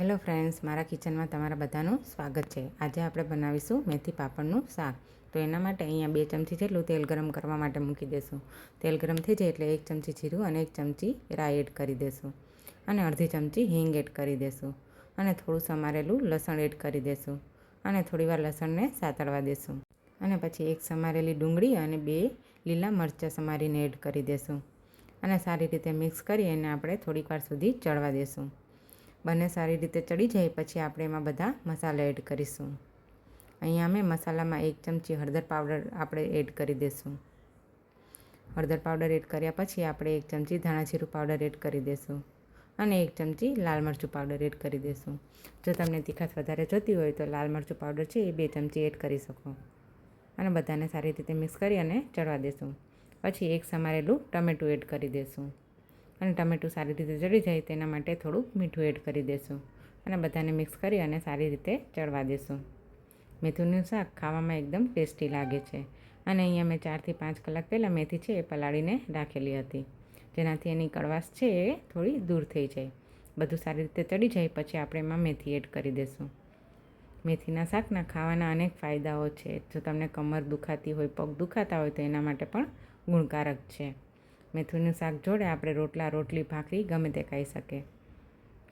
Hello friends, મારા કિચનમાં તમારા બધાનું સ્વાગત છે. આજે આપણે બનાવીશું મેથી પાપડનું શાક. તો એના માટે અહીંયા બે ચમચી જેટલું તેલ ગરમ કરવા માટે મૂકી દેશું. તેલ ગરમ થઈ જાય એટલે એક ચમચી જીરું અને એક ચમચી રાઈ એડ કરી દેશું. અને અડધી ચમચી હિંગ એડ કરી દેશું. અને થોડું સમારેલું લસણ એડ કરી દેશું. અને થોડીવાર લસણને સાતળવા દેશું. અને પછી એક સમારેલી ડુંગળી અને બે લીલા મરચાં સમારીને એડ કરી દેશું. અને સારી રીતે મિક્સ કરી એને આપણે થોડીક વાર સુધી ચડવા દેશું. બંને સારી રીતે ચડી જાય પછી આપણે એમાં બધા મસાલા એડ કરીશું. અહીંયા અમે મસાલામાં એક ચમચી હળદર પાવડર આપણે એડ કરી દઈશું હળદર પાવડર એડ કર્યા પછી આપણે એક ચમચી ધાણા જીરું પાવડર એડ કરી દઈશું અને એક ચમચી લાલ મરચું પાવડર એડ કરી દઈશું જો તમને તીખાશ વધારે જોતી હોય તો લાલ મરચું પાવડર છે એ બે ચમચી એડ કરી શકો. અને બધાને સારી રીતે મિક્સ કરી અને ચડવા દેશું. પછી એક સમારેલું ટમેટું એડ કરી દઈશું અને ટમેટું સારી રીતે ચડી જાય તેના માટે થોડુંક મીઠું એડ કરી દેશું અને બધાને મિક્સ કરી અને સારી રીતે ચડવા દેશું. મેથીનું શાક ખાવામાં એકદમ ટેસ્ટી લાગે છે અને અહીંયા મેં ચારથી પાંચ કલાક પહેલાં મેથી છે એ પલાળીને રાખેલી હતી. જેનાથી એની કડવાશ છે એ થોડી દૂર થઈ જાય. બધું સારી રીતે ચડી જાય પછી આપણે એમાં મેથી એડ કરી દઈશું મેથીના શાકના ખાવાના અનેક ફાયદાઓ છે. જો તમને કમર દુખાતી હોય, પગ દુખાતા હોય તો એના માટે પણ ગુણકારક છે. મેથીનું શાક જોડે આપણે રોટલા, રોટલી, ભાખરી ગમે તે ખાઈ શકે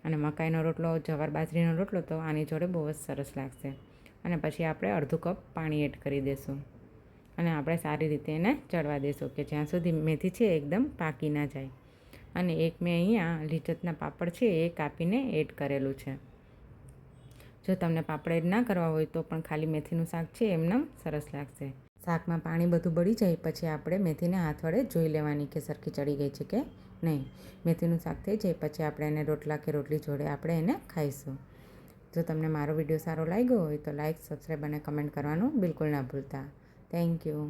અને મકાઈનો રોટલો, જવાર બાજરીનો રોટલો તો આની જોડે બહુ જ સરસ લાગશે. અને પછી આપણે અડધું કપ પાણી એડ કરી દઈશું અને આપણે સારી રીતે એને ચડવા દઈશું કે જ્યાં સુધી મેથી છે એકદમ પાકી ના જાય. અને એક મેં અહીંયા લીચતના પાપડ છે એ કાપીને એડ કરેલું છે. જો તમને પાપડ એડ ના કરવા હોય તો પણ ખાલી મેથીનું શાક છે એમનેમ સરસ લાગશે. શાકમાં પાણી બધું બળી જાય પછી આપણે મેથીને હાથ વડે જોઈ લેવાની કે સરખી ચડી ગઈ છે કે નહીં. મેથીનું શાક થઈ જાય પછી આપણે એને રોટલા કે રોટલી જોડે આપણે એને ખાઈશું. જો તમને મારો વીડિયો સારો લાગ્યો હોય તો લાઇક સબસ્ક્રાઈબ અને કમેન્ટ કરવાનું બિલકુલ ના ભૂલતા. Thank you